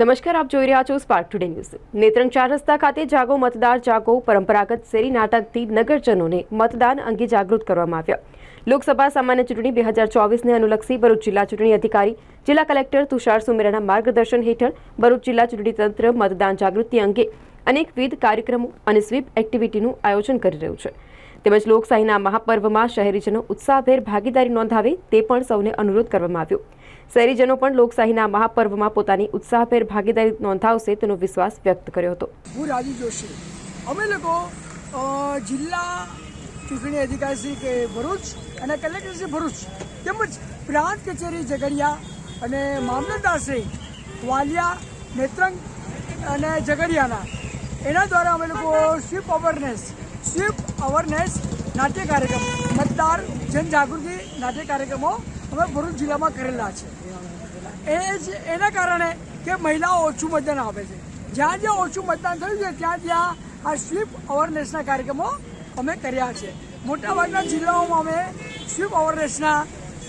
નમસ્કાર, આપ જોઈ રહ્યા છો સ્પાર્ક ટુડે ન્યૂઝ નેત્રંગ ચાર રસ્તા ખાતે જાગો મતદાર, જાગો પરંપરાગત શેરી નાટકથી નગરજનોને મતદાન અંગે જાગૃત કરવામાં આવ્યા. લોકસભા સામાન્ય ચૂંટણી બે હજાર ચોવીસને અનુલક્ષી ભરૂચ જિલ્લા ચૂંટણી અધિકારી, જિલ્લા કલેક્ટર તુષાર સુમેરાના માર્ગદર્શન હેઠળ ભરૂચ જિલ્લા ચૂંટણી તંત્ર મતદાન જાગૃતિ અંગે અનેકવિધ કાર્યક્રમો અને સ્વીપ એક્ટિવિટીનું આયોજન કરી રહ્યું છે. તેમજ લોકશાહીના મહાપર્વમાં શહેરીજનો ઉત્સાહભેર ભાગીદારી નોંધાવે તે પણ સૌને અનુરોધ કરવામાં આવ્યો. શહેરીજનો પણ લોકશાહીના મહાપર્વમાં પોતાની ઉત્સાહભેર ભાગીદારી નોંધાવશે તેનો વિશ્વાસ વ્યક્ત કર્યો હતો. હું રાજી જોશી. અમે લોકો જિલ્લા ચૂંટણી અધિકારી શ્રી કે ભરૂચ અને કલેક્ટર શ્રી ભરૂચ તેમજ પ્રાંત કચેરી ઝઘડિયા અને મામલતદાર શ્રી વાલિયા, નેત્રંગ અને ઝઘડિયાના એના દ્વારા અમે લોકો સ્વીપ અવેરનેસ સ્વીપ અવેરનેસ નાટ્ય કાર્યક્રમ મતદાર જનજાગૃતિ નાટ્ય કાર્યક્રમો અમે ભરૂચ જિલ્લામાં કરેલા છે. એ જ એના કારણે કે મહિલાઓ ઓછું મતદાન આપે છે. જ્યાં જ્યાં ઓછું મતદાન થયું છે, ત્યાં ત્યાં આ સ્વીપ અવેરનેસના કાર્યક્રમો અમે કર્યા છે. મોટાભાગના જિલ્લાઓમાં અમે સ્વીપ અવેરનેસના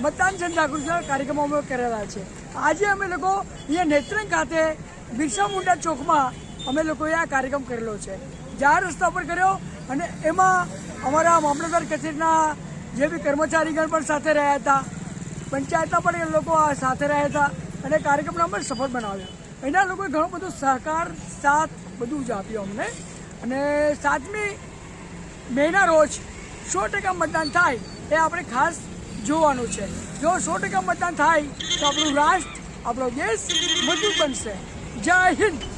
મતદાન જનજાગૃતિના કાર્યક્રમો અમે કરેલા છે. આજે અમે લોકો અહીંયા નેત્રંગ ખાતે બિરસા મુંડા ચોકમાં અમે લોકોએ આ કાર્યક્રમ કરેલો છે. જાહેર રસ્તા પર કર્યો અને એમાં અમારા મામલતદાર કચેરીના જે બી કર્મચારીગણ પણ સાથે રહ્યા હતા, પંચાયતના પણ એ લોકો સાથે રહ્યા હતા અને કાર્યક્રમને અમે સફળ બનાવ્યો. એના લોકોએ ઘણો બધો સહકાર, સાથ બધું જ આપ્યું અમને. અને સાતમી મેના રોજ સો ટકા મતદાન થાય એ આપણે ખાસ જોવાનું છે. જો સો ટકા મતદાન થાય તો આપણું રાષ્ટ્ર, આપણો દેશ મજબૂત બનશે. જય હિન્દ!